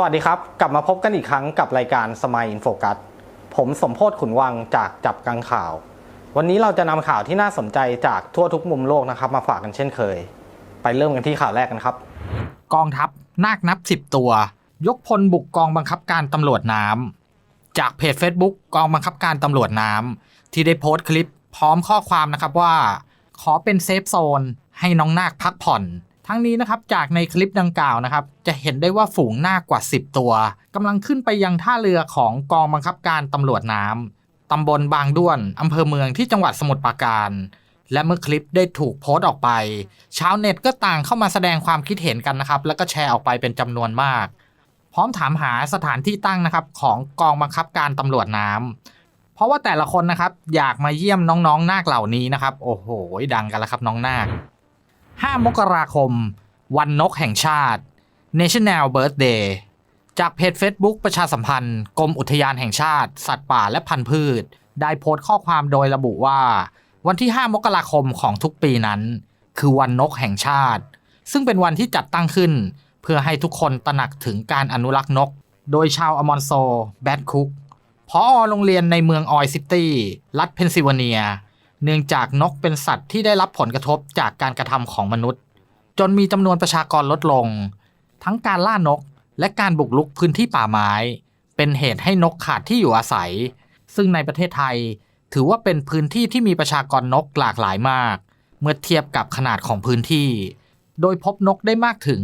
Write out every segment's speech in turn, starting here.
สวัสดีครับ กลับมาพบกันอีกครั้งกับรายการสมัยอินโฟกัสผมสมโพศขุนวังจากจับกังข่าว วันนี้เราจะนำข่าวที่น่าสนใจจากทั่วทุกมุมโลกนะครับมาฝากกันเช่นเคย ไปเริ่มกันที่ข่าวแรกกันครับ กองทัพนาคนับ 10 ตัว ยกพลบุกกองบังคับการตำรวจน้ำจากเพจ Facebook กองบังคับการตำรวจน้ำที่ได้โพสต์คลิปพร้อมข้อความนะครับว่า ขอเป็นเซฟโซนให้น้องนาคพักผ่อน ทั้งนี้นะครับจากในคลิปดังกล่าวนะครับ จะเห็นได้ว่าฝูงนาคกว่า 10 ตัวกำลังขึ้นไปยังท่าเรือของกองบังคับการตำรวจน้ำตำบลบางด้วนอำเภอเมืองที่จังหวัดสมุทรปราการ และเมื่อคลิปได้ถูกโพสต์ออกไป ชาวเน็ตก็ต่างเข้ามาแสดงความคิดเห็นกันนะครับ แล้วก็แชร์ออกไปเป็นจำนวนมาก พร้อมถามหาสถานที่ตั้งนะครับของกองบังคับการตำรวจน้ำเพราะว่าแต่ละคนนะครับ อยากมาเยี่ยมน้องๆนาคเหล่านี้นะครับ โอ้โห ดังกันแล้วครับน้องนาค 5 มกราคม วันนกแห่งชาติ National Birthday จากเพจ Facebook ประชาสัมพันธ์กรมอุทยานแห่งชาติ สัตว์ป่าและพันธุ์พืช ได้โพสต์ข้อความโดยระบุว่า วันที่ 5 มกราคมของทุกปีนั้น คือวันนกแห่งชาติ ซึ่งเป็นวันที่จัดตั้งขึ้น เพื่อให้ทุกคนตระหนักถึงการอนุรักษ์นก โดยชาวอมอนโซ แบดคุกพอโรงเรียนในเมืองออยซิตี้ รัฐเพนซิลเวเนีย เนื่องจากนกเป็นสัตว์ที่ได้รับผลกระทบจากการกระทำของมนุษย์ จนมีจำนวนประชากรลดลง ทั้งการล่านกและการบุกรุกพื้นที่ป่าไม้ เป็นเหตุให้นกขาดที่อยู่อาศัย ซึ่งในประเทศไทยถือว่าเป็นพื้นที่ที่มีประชากรนกหลากหลายมาก เมื่อเทียบกับขนาดของพื้นที่ โดยพบนกได้มากถึง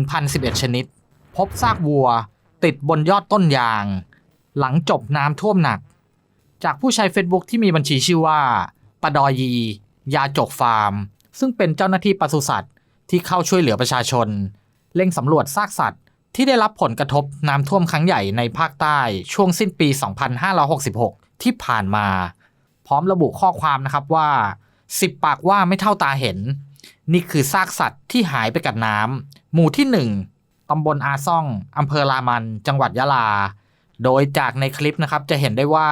1,011 ชนิด พบซากวัว ติดบนยอดต้นยาง หลังจบน้ำท่วมหนัก จากผู้ใช้ Facebook ที่มีบัญชีชื่อว่า ปดอยี ยาจกฟาร์ม ซึ่งเป็นเจ้าหน้าที่ปศุสัตว์ที่เข้าช่วยเหลือประชาชน เร่งสำรวจซากสัตว์ ที่ได้รับผลกระทบน้ำท่วมครั้งใหญ่ในภาคใต้ช่วงสิ้นปี 2566 ที่ผ่านมา พร้อมระบุข้อความนะครับว่า10ปากว่าไม่เท่าตาเห็น นี่คือซากสัตว์ที่หายไปกับน้ำหมู่ที่ 1ตำบลอาซ่องอำเภอรามัน จังหวัดยะลา โดยจากในคลิปนะครับจะเห็นได้ว่า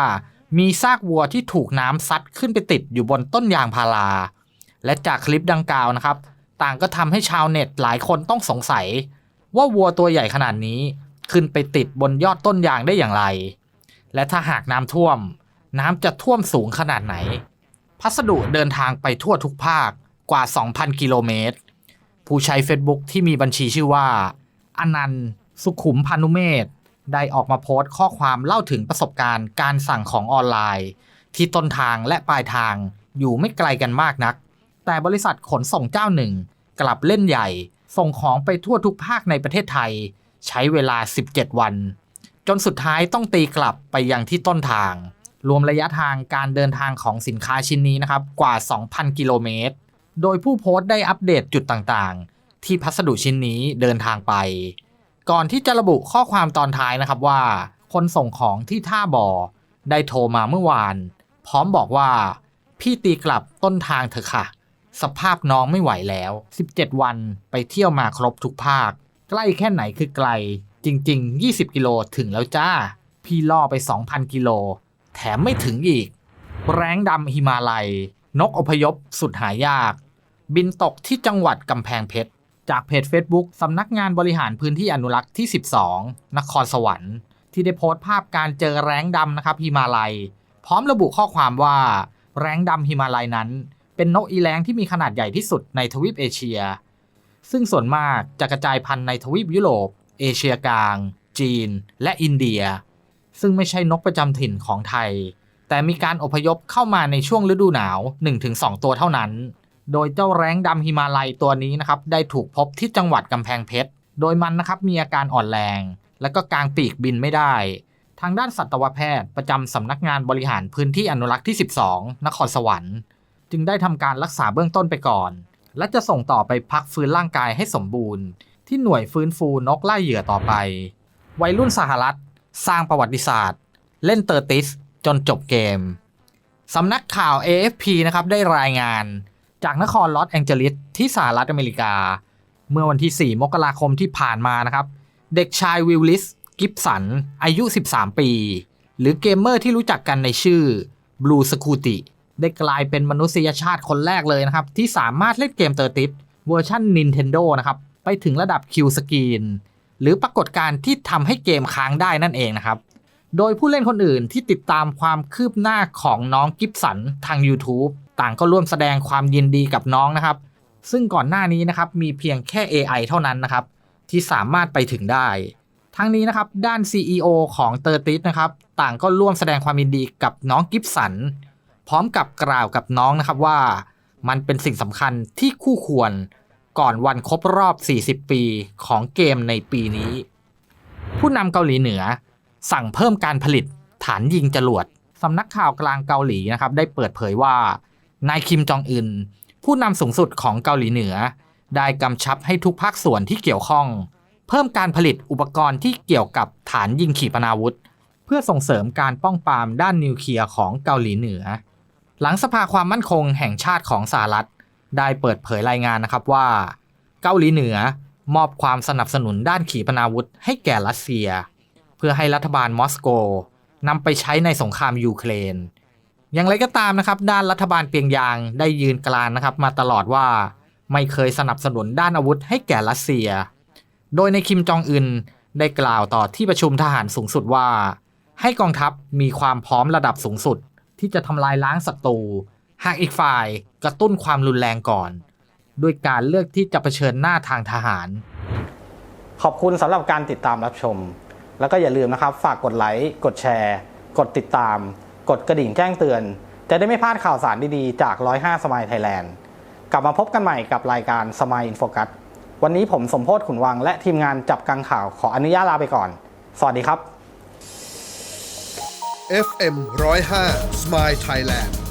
มีซากวัวที่ถูกน้ำซัดขึ้นไปติดอยู่บนต้นยางพารา และจากคลิปดังกล่าวนะครับ ต่างก็ทำให้ชาวเน็ตหลายคนต้องสงสัย ว่าวัวตัวใหญ่ขนาดนี้ขึ้นไปติดบนยอดต้นยางได้อย่างไร และถ้าหากน้ำท่วม น้ำจะท่วมสูงขนาดไหน พัสดุเดินทางไปทั่วทุกภาคกว่า 2,000 กิโลเมตร ผู้ใช้ Facebook ที่มีบัญชีชื่อว่า อนันต์ สุขุมพานุเมธ ได้ออกมาโพสต์ข้อความเล่าถึงประสบการณ์การสั่งของออนไลน์ ที่ต้นทางและปลายทางอยู่ไม่ไกลกันมากนัก แต่บริษัทขนส่งเจ้าหนึ่ง กลับเล่นใหญ่ ส่งของไปทั่วทุกภาคในประเทศไทย ใช้เวลา 17 วัน จนสุดท้ายต้องตีกลับไปยังที่ต้นทาง รวมระยะทางการเดินทางของสินค้าชิ้นนี้นะครับกว่า 2,000 กิโลเมตร โดยผู้โพสต์ได้อัปเดตจุดต่างๆ ที่พัสดุชิ้นนี้เดินทางไป ก่อนที่จะระบุข้อความตอนท้ายนะครับว่า คนส่งของที่ท่าบ่อได้โทรมาเมื่อวาน พร้อมบอกว่า พี่ตีกลับต้นทางเถอะค่ะ สภาพน้องไม่ไหวแล้ว 17 วันไปเที่ยวมาครบทุกภาค ใกล้แค่ไหนคือไกล จริง ๆ 20 กิโลถึงแล้วจ้า พี่ล่อไป 2,000 กิโล แถมไม่ถึงอีก แรงดำหิมาลัย นกอพยพสุดหายาก บินตกที่จังหวัดกำแพงเพชร จากเพจ Facebook สำนักงานบริหารพื้นที่อนุรักษ์ที่ 12 นครสวรรค์ ที่ได้โพสต์ภาพการเจอแร้งดำนะครับหิมาลัย พร้อมระบุข้อความว่าแร้งดำหิมาลัยนั้น เป็นนกอีแร้งที่มีขนาดใหญ่ที่สุดในทวีปเอเชีย ซึ่งส่วนมากจะกระจายพันธุ์ในทวีปยุโรป เอเชียกลาง จีน และอินเดีย ซึ่งไม่ใช่นกประจำถิ่นของไทย แต่มีการอพยพเข้ามาในช่วงฤดูหนาว 1-2 ตัวเท่านั้น โดยเจ้าแร้งดำหิมาลัยตัวนี้นะครับได้ถูกพบที่จังหวัดกำแพงเพชร โดยมันนะครับมีอาการอ่อนแรง และก็กางปีกบินไม่ได้ ทางด้านสัตวแพทย์ประจำสำนักงานบริหารพื้นที่อนุรักษ์ที่ 12 นครสวรรค์ จึงได้ทำการรักษาเบื้องต้นไปก่อน และจะส่งต่อไปพักฟื้นร่างกายให้สมบูรณ์ ที่หน่วยฟื้นฟูนกไล่เหยื่อต่อไป วัยรุ่นสหรัฐ สร้างประวัติศาสตร์ เล่นเตอร์ติสจนจบเกมสำนักข่าว AFP นะครับได้รายงาน จากนครลอสแองเจลิสที่สหรัฐอเมริกา เมื่อวันที่ 4 มกราคมที่ผ่านมานะครับ เด็กชายวิลลิส กิฟสัน อายุ 13 ปี หรือเกมเมอร์ที่รู้จักกันในชื่อบลูสคูติได้กลายเป็นมนุษยชาติคนแรกเลยนะครับ ที่สามารถเล่นเกมเตอร์ติสเวอร์ชัน Nintendo นะครับ ไปถึงระดับคิวสกรีนหรือปรากฏการณ์ที่ทำให้เกมค้างได้นั่นเองนะครับ โดยผู้เล่นคนอื่นที่ติดตามความคืบหน้าของน้องกิฟสันทาง YouTube ต่างก็ร่วมแสดงความยินดีกับน้องนะครับ ซึ่งก่อนหน้านี้นะครับมีเพียงแค่ AI เท่านั้นนะครับที่สามารถไปถึงได้ ทั้งนี้นะครับด้าน CEO ของเตอร์ติสนะครับต่างก็ร่วมแสดงความยินดีกับน้องกิฟสันพร้อมกับกล่าวกับน้องนะครับว่า มันเป็นสิ่งสำคัญที่คู่ควรก่อนวันครบรอบ 40 ปีของเกมในปีนี้ ผู้นำเกาหลีเหนือ สั่งเพิ่มการผลิตฐานยิงจรวดสำนักข่าวกลางเกาหลีนะครับได้เปิดเผยว่า นายคิมจองอึนผู้นำสูงสุดของเกาหลีเหนือ ได้กำชับให้ทุกภาคส่วนที่เกี่ยวข้อง เพิ่มการผลิตอุปกรณ์ที่เกี่ยวกับฐานยิงขีปนาวุธ เพื่อส่งเสริมการป้องปรามด้านนิวเคลียร์ของเกาหลีเหนือ หลังสภาความมั่นคงแห่งชาติของสหรัฐ ได้เปิดเผยรายงานนะครับว่า เกาหลีเหนือมอบความสนับสนุนด้านขีปนาวุธให้แก่รัสเซีย เพื่อให้รัฐบาลมอสโกนำไปใช้ในสงครามยูเครน อย่างไรก็ตามนะครับ ด้านรัฐบาลเปียงยางได้ยืนกลานนะครับมาตลอดว่าไม่เคยสนับสนุนด้านอาวุธให้แก่รัสเซีย โดยในคิมจองอึนได้กล่าวต่อที่ประชุมทหารสูงสุดว่า ให้กองทัพมีความพร้อมระดับสูงสุด ที่จะทำลายล้างศัตรูหากอีกฝ่ายกระตุ้นความรุนแรงก่อน ด้วยการเลือกที่จะเผชิญหน้าทางทหาร ขอบคุณสำหรับการติดตามรับชม แล้วก็อย่าลืมนะครับ ฝากกดไลค์กดแชร์ กดติดตาม กดกระดิ่งแจ้งเตือน จะได้ไม่พลาดข่าวสารดีๆ จาก 105 สมัยไทยแลนด์ กลับมาพบกันใหม่กับรายการสมัยอินโฟกัสวันนี้ผมสมโพศขุนวังและทีมงานจับกังข่าวขออนุญาตลาไปก่อน สวัสดีครับ FM 105 Smile Thailand